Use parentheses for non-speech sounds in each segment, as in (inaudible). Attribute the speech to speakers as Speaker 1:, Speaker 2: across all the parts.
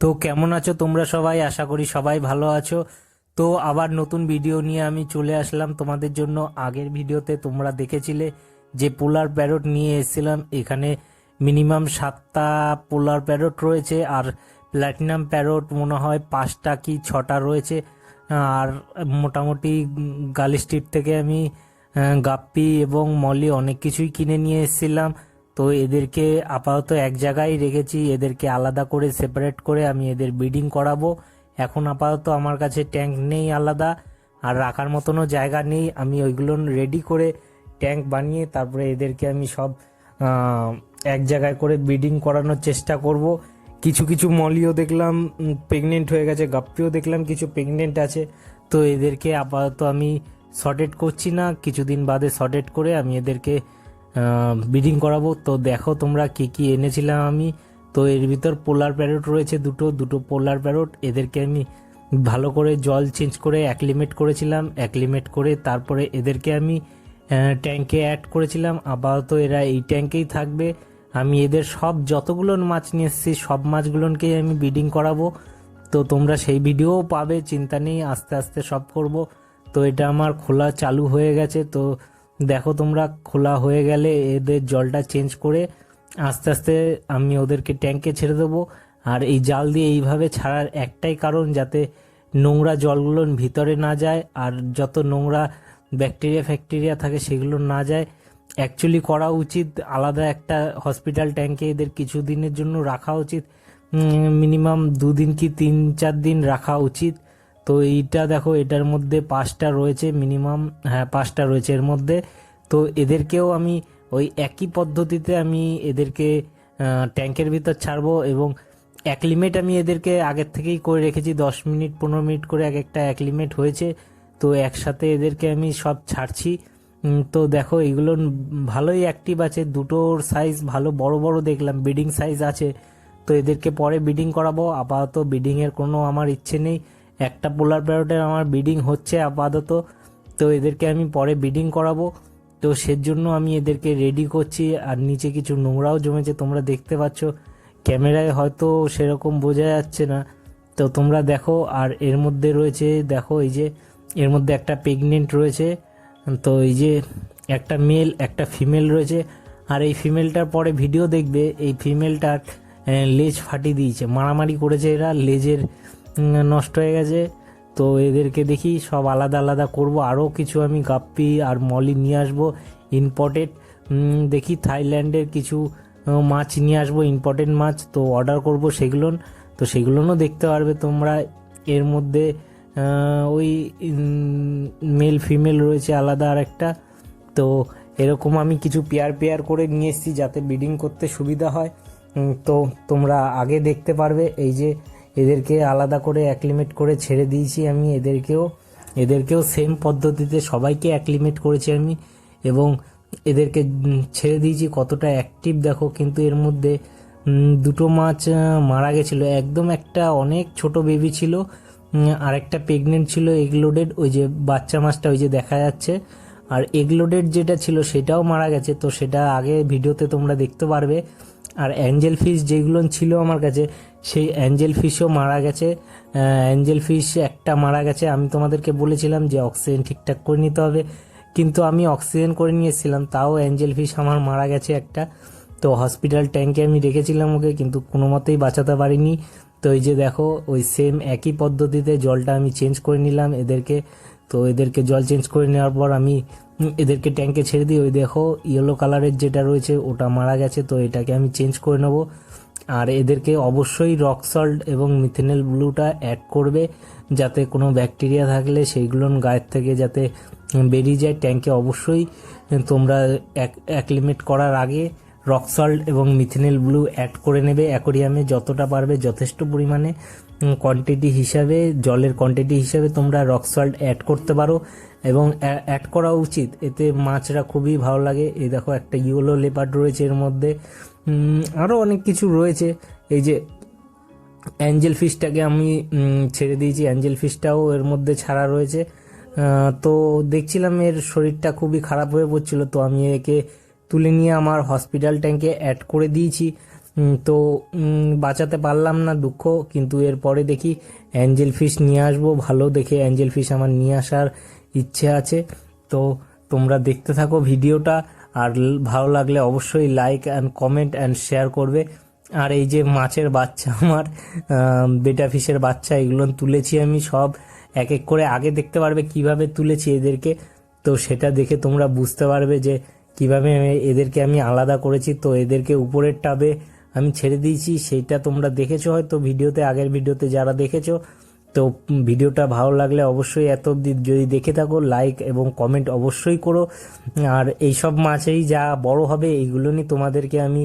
Speaker 1: তো কেমন আছো তোমরা সবাই? আশা করি সবাই ভালো আছো। তো আবার নতুন ভিডিও নিয়ে আমি চলে আসলাম। তোমাদের জন্য আগের ভিডিওতে তোমরা দেখেছিলে যে পোলার প্যারট নিয়ে এসেছিলাম। এখানে মিনিমাম সাতটা পোলার প্যারট রয়েছে আর প্ল্যাটিনাম প্যারট মনে হয় পাঁচটা কি ছটা রয়েছে। আর মোটামুটি গালি স্ট্রিট থেকে আমি গাপ্পি এবং মলি অনেক কিছুই কিনে নিয়ে এসেছিলাম। তো এদেরকে আপাতত এক জায়গায় রেখেছি, এদেরকে আলাদা করে সেপারেট করে আমি এদের ব্রিডিং করাবো। এখন আপাতত আমার কাছে ট্যাঙ্ক নেই আলাদা, আর রাখার মতনও জায়গা নেই। আমি ওইগুলো রেডি করে ট্যাঙ্ক বানিয়ে তারপরে এদেরকে আমি সব এক জায়গায় করে ব্রিডিং করানোর চেষ্টা করব। কিছু কিছু মলিও দেখলাম প্রেগনেন্ট হয়ে গেছে, গাপ্পিও দেখলাম, কিছু প্রেগনেন্ট আছে। তো এদেরকে আপাতত আমি শর্টেড করছি না। কিছুদিন বাদে শর্টেড করে আমি এদেরকে ব্রিডিং করাবো। তো দেখো তোমরা কি কি এনেছিলাম আমি। তো এর ভিতর পোলার প্যারট রয়েছে দুটো দুটো পোলার প্যারট এদেরকে আমি ভালো করে জল চেঞ্জ করে অ্যাক্লিমেট করেছিলাম। অ্যাক্লিমেট করে তারপরে এদেরকে আমি ট্যাঙ্কে অ্যাড করেছিলাম। আপাতত এরা এই ট্যাঙ্কেই থাকবে। আমি এদের সব যতগুলো মাছ নিয়ে এসেছি, সব মাছগুলোকেই আমি ব্রিডিং করাবো। তো তোমরা সেই ভিডিও পাবে, চিন্তা নেই, আস্তে আস্তে সব করব। তো এটা আমার খোলা চালু হয়ে গেছে। তো দেখো তোমরা, খোলা হয়ে গেলে এদের জলটা চেঞ্জ করে আস্তে আস্তে আমি ওদেরকে ট্যাঙ্কে ছেড়ে দেবো। আর এই জাল দিয়ে এইভাবে ছাড়ার একটাই কারণ, যাতে নোংরা জলগুলো ভিতরে না যায় আর যত নোংরা ব্যাকটেরিয়া ফ্যাকটেরিয়া থাকে সেগুলো না যায়। অ্যাকচুয়ালি করা উচিত, আলাদা একটা হসপিটাল ট্যাঙ্কে এদের কিছু দিনের জন্য রাখা উচিত। মিনিমাম দুদিন কি তিন, চার দিন রাখা উচিত। তো এইটা দেখো, এটার মধ্যে পাঁচটা রয়েছে মিনিমাম হ্যাঁ পাঁচটা রয়েছে এর মধ্যে। তো এদেরকেও আমি ওই একই পদ্ধতিতে আমি এদেরকে ট্যাঙ্কের ভিতর ছাড়বো এবং অ্যাক্লিমেট আমি এদেরকে আগের থেকেই করে রেখেছি, দশ মিনিট, পনেরো মিনিট করে এক একটা অ্যাক্লিমেট হয়েছে। তো একসাথে এদেরকে আমি সব ছাড়ছি। তো দেখো এগুলো ভালোই অ্যাক্টিভ আছে, দুটোর সাইজ ভালো, বড় বড় দেখলাম বিডিং সাইজ আছে। তো এদেরকে পরে বিডিং করাবো, আপাতত বিডিংয়ের কোনো আমার ইচ্ছে নেই। একটা পোলার প্যারটের আমার ব্রিডিং হচ্ছে আপাতত, তো এদেরকে আমি পরে ব্রিডিং করাবো। তো সেজন্য আমি এদেরকে রেডি করছি, আর নিচে কিছু নোংরাও জমেছে, তোমরা দেখতে পাচ্ছ। ক্যামেরায় হয়তো সেরকম বোঝা যাচ্ছে না। তো তোমরা দেখো, আর এর মধ্যে রয়েছে, দেখো এই যে, এর মধ্যে একটা প্রেগনেন্ট রয়েছে। তো এই যে একটা মেল, একটা ফিমেল রয়েছে। আর এই ফিমেলটার পরে ভিডিও দেখবে, এই ফিমেলটার লেজ ফাটিয়ে দিয়েছে। মারামারি করেছে এরা, লেজের নষ্ট হয়ে গেছে। তো এদেরকে দেখি সব আলাদা আলাদা করব। আরও কিছু আমি গাপ্পি আর মলি নিয়ে আসব ইম্পর্টেড দেখি থাইল্যান্ডের কিছু মাছ নিয়ে আসব ইম্পর্টেন্ট মাছ। তো অর্ডার করব সেগুলো তো সেগুলোও দেখতে পারবে তোমরা। এর মধ্যে ওই মেল ফিমেল রয়েছে আলাদা আর একটা তো এরকম আমি কিছু পেয়ার পেয়ার করে নিয়ে এসেছি যাতে ব্রিডিং করতে সুবিধা হয়। তো তোমরা আগে দেখতে পারবে। এই যে এদেরকে আলাদা করে অ্যাক্লিমেট করে ছেড়ে দিয়েছি আমি। এদেরকেও এদেরকেও সেম পদ্ধতিতে সবাইকে অ্যাক্লিমেট করেছি আমি এবং এদেরকে ছেড়ে দিয়েছি কতটা অ্যাক্টিভ দেখো, কিন্তু এর মধ্যে দুটো মাছ মারা গেছিল। একদম একটা অনেক ছোট বেবি ছিল আর একটা প্রেগনেন্ট ছিল এগলোডেড ওই যে বাচ্চা মাছটা ওই যে দেখা যাচ্ছে। আর এগলোডেড যেটা ছিল সেটাও মারা গেছে। তো সেটা আগে ভিডিওতে তোমরা দেখতে পারবে। আর অ্যাঞ্জেল ফিশ যেগুলো ছিল আমার কাছে, সেই অ্যাঞ্জেল ফিশও মারা গেছে। অ্যাঞ্জেল ফিশ একটা মারা গেছে, আমি তোমাদেরকে বলেছিলাম যে অক্সিজেন ঠিকঠাক করে নিতে হবে। কিন্তু আমি অক্সিজেন করে নিয়েছিলাম, তাও অ্যাঞ্জেল ফিশ আমার মারা গেছে একটা। তো হসপিটাল ট্যাঙ্কে আমি রেখেছিলাম ওকে, কিন্তু কোনো মতেই বাঁচাতে পারিনি। তো এই যে দেখো, ওই সেম একই পদ্ধতিতে জলটা আমি চেঞ্জ করে নিলাম। এদেরকে তো এদেরকে জল চেঞ্জ করে নেওয়ার পর আমি এদেরকে ট্যাঙ্কে ছেড়ে দিই ওই দেখো ইয়েলো কালারের যেটা রয়েছে ওটা মারা গেছে, তো এটাকে আমি চেঞ্জ করে নেব। আর এদেরকে অবশ্যই রক সল্ট এবং মিথেনেল ব্লুটা অ্যাড করবে, যাতে কোনো ব্যাকটেরিয়া থাকলে সেইগুলো গায়ের থেকে যাতে বেরিয়ে যায়। ট্যাঙ্কে অবশ্যই তোমরা অ্যাক্লিমেট করার আগে রক সল্ট এবং মিথেনেল ব্লু অ্যাড করে নেবে অ্যাকোরিয়ামে যতটা পারবে যথেষ্ট পরিমাণে কোয়ান্টিটি হিসাবে, জলের কোয়ান্টিটি হিসাবে তোমরা রক সল্ট অ্যাড করতে পারো এবং অ্যাড করা উচিত। এতে মাছরা খুবই ভালো লাগে। এই দেখো একটা ইয়েলো লেপার্ড রয়েছে এর মধ্যে। আরও অনেক কিছু রয়েছে। এই যে অ্যাঞ্জেল ফিশটাকে আমি ছেড়ে দিয়েছি। অ্যাঞ্জেল ফিশটাও এর মধ্যে ছাড়া রয়েছে। তো দেখছিলাম এর শরীরটা খুবই খারাপ হয়ে পড়ছিল, তো আমি একে তুলে নিয়ে আমার হসপিটাল ট্যাঙ্কে অ্যাড করে দিয়েছি। তো বাঁচাতে পারলাম না দুঃখ, কিন্তু এরপরে দেখি অ্যাঞ্জেল ফিশ নিয়ে আসব, ভালো দেখে অ্যাঞ্জেল ফিশ আমার নিয়ে আসার ইচ্ছে আছে। তো, তোমরা দেখতে থাকো ভিডিওটা, আর ভালো লাগলে অবশ্যই like and comment and share করবে। আর এই যে মাছের বাচ্চা (laughs) আমার বেটা ফিশের বাচ্চা, এগুলো তুলেছি আমি সব। এক এক করে আগে দেখতে পারবে কীভাবে তুলেছি এদেরকে। তো সেটা দেখে তোমরা বুঝতে পারবে যে কীভাবে এদেরকে আমি আলাদা করেছি, তো এদেরকে উপরের টাবে আমি ছেড়ে দিয়েছি। সেইটা তোমরা দেখেছ হয়তো ভিডিওতে, আগের ভিডিওতে যারা দেখেছ। তো ভিডিওটা ভালো লাগলে অবশ্যই এত অবধি যদি দেখে থাকো, লাইক এবং কমেন্ট অবশ্যই করো। আর এইসব মাছেই যা বড় হবে, এইগুলো নিয়ে তোমাদেরকে আমি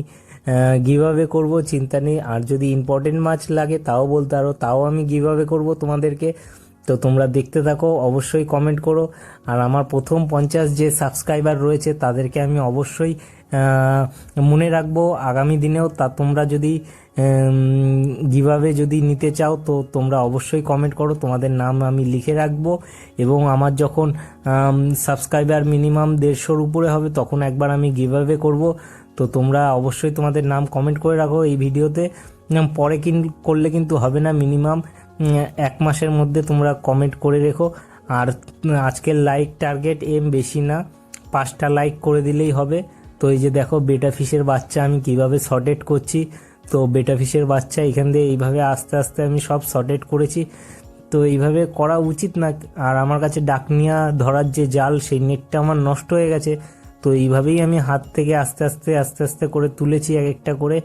Speaker 1: গিভাবে করব, চিন্তা নেই। আর যদি ইম্পর্টেন্ট মাছ লাগে, তাও বলতে পারো, তাও আমি গিভাবে করব তোমাদেরকে। তো তোমরা দেখতে থাকো, অবশ্যই কমেন্ট করো। আর আমার প্রথম পঞ্চাশ যে সাবস্ক্রাইবার রয়েছে, তাদেরকে আমি অবশ্যই মনে রাখব, আগামী দিনেও তা তোমরা যদি গিভাবে যদি নিতে চাও, তো তোমরা অবশ্যই কমেন্ট করো, তোমাদের নাম আমি লিখে রাখব। এবং আমার যখন সাবস্ক্রাইবার মিনিমাম দেড়শোর উপরে হবে, তখন একবার আমি গিভাবে করব। তো তোমরা অবশ্যই তোমাদের নাম কমেন্ট করে রাখো এই ভিডিওতে। পরে কিন, করলে কিন্তু হবে না মিনিমাম এক মাসের মধ্যে তোমরা কমেন্ট করে রেখো। আর আজকের লাইক টার্গেট এম বেশি না। পাঁচটা লাইক করে দিলেই হবে। তো এই যে দেখো বেটা ফিশের বাচ্চা আমি কীভাবে শর্টেট করছি। তো বেটা ফিশের বাচ্চা এখান দিয়ে এইভাবে আস্তে আস্তে আমি সব শর্টেট করেছি। তো এইভাবে করা উচিত না। আর আমার কাছে ডাকনিয়া ধরার যে জাল, সেই নেটটা আমার নষ্ট হয়ে গেছে। তো এইভাবেই আমি হাত থেকে আস্তে আস্তে আস্তে আস্তে করে তুলেছি এক একটা করে।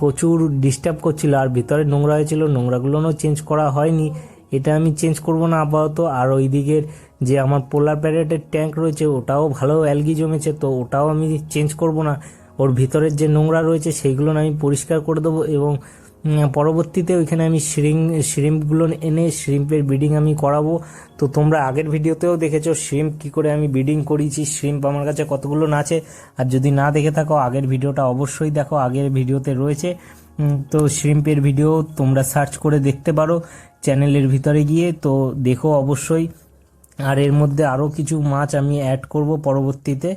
Speaker 1: প্রচুর ডিস্টার্ব করছিল। আর ভিতরে নোংরা হয়েছিল নোংরাগুলোও চেঞ্জ করা হয়নি। এটা আমি চেঞ্জ করব না আপাতত। আর ওই দিকের যে আমার পোলার প্যারেটের ট্যাঙ্ক রয়েছে, ওটাও ভালো অ্যালগি জমেছে, তো ওটাও আমি চেঞ্জ করব না। ওর ভিতরের যে নোংরা রয়েছে সেইগুলো আমি পরিষ্কার করে দেবো এবং পরবর্তীতে ওইখানে আমি শ্রিম শ্রিম্পগুলো এনে শ্রিম্পের ব্রিডিং আমি করাবো। তো তোমরা আগের ভিডিওতেও দেখেছ শ্রিম্প কি করে আমি ব্রিডিং করিয়েছি শ্রিম্প আমার কাছে কতগুলো নাচে। আর যদি না দেখে থাকো, আগের ভিডিওটা অবশ্যই দেখো, আগের ভিডিওতে রয়েছে। তো শ্রিম্পের ভিডিও তোমরা সার্চ করে দেখতে পারো চ্যানেলের ভিতরে গিয়ে। তো দেখো অবশ্যই। আর এর মধ্যে আরও কিছু মাছ আমি অ্যাড করব পরবর্তীতে।